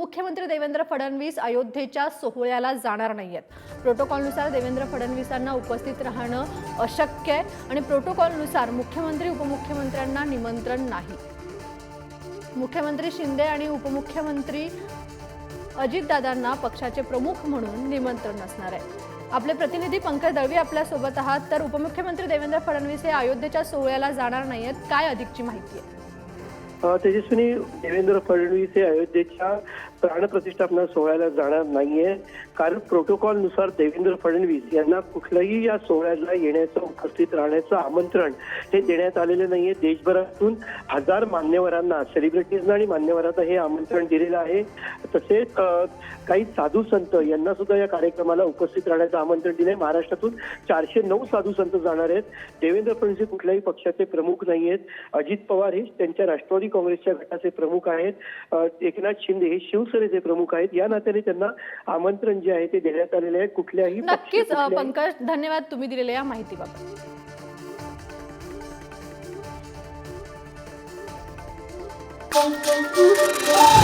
उपमुख्यमंत्री देवेंद्र फडणवीस अयोध्येच्या सोहळ्याला जाणार नाहीयेत. प्रोटोकॉलनुसार देवेंद्र फडणवीसांना उपस्थित राहणं अशक्य आहे आणि प्रोटोकॉलनुसार मुख्यमंत्री उपमुख्यमंत्र्यांना निमंत्रण नाही. मुख्यमंत्री शिंदे आणि उपमुख्यमंत्री अजितदादांना पक्षाचे प्रमुख म्हणून निमंत्रण असणार आहे. आपले प्रतिनिधी पंकज दळवी आपल्यासोबत आहात. तर उपमुख्यमंत्री देवेंद्र फडणवीस हे अयोध्येच्या सोहळ्याला जाणार नाहीयेत. काय अधिकची माहिती आहे? तेजस्विनी देवेंद्र फडणवीस हे अयोध्येच्या प्राणप्रतिष्ठापना सोहळ्याला जाणार नाहीये. कारण प्रोटोकॉलनुसार देवेंद्र फडणवीस यांना कुठलंही या सोहळ्याला येण्याचं उपस्थित राहण्याचं आमंत्रण हे देण्यात आलेलं नाहीये. देशभरातून हजार मान्यवरांना सेलिब्रिटीजना आणि मान्यवरांना हे आमंत्रण दिलेलं आहे. तसेच काही साधू संत यांना सुद्धा या कार्यक्रमाला उपस्थित राहण्याचं आमंत्रण दिलंय. महाराष्ट्रातून चारशे नऊ साधू संत जाणार आहेत. देवेंद्र फडणवीस कुठल्याही पक्षाचे प्रमुख नाही आहेत अजित पवार हे त्यांच्या राष्ट्रवादी काँग्रेसच्या गटाचे प्रमुख आहेत. एकनाथ शिंदे हे शिवसेनेचे प्रमुख आहेत. या नात्याने त्यांना आमंत्रण जे आहे ते देण्यात आलेले आहे. कुठल्याही नक्कीच पंकज धन्यवाद तुम्ही दिलेल्या या माहितीबाबत Thank you.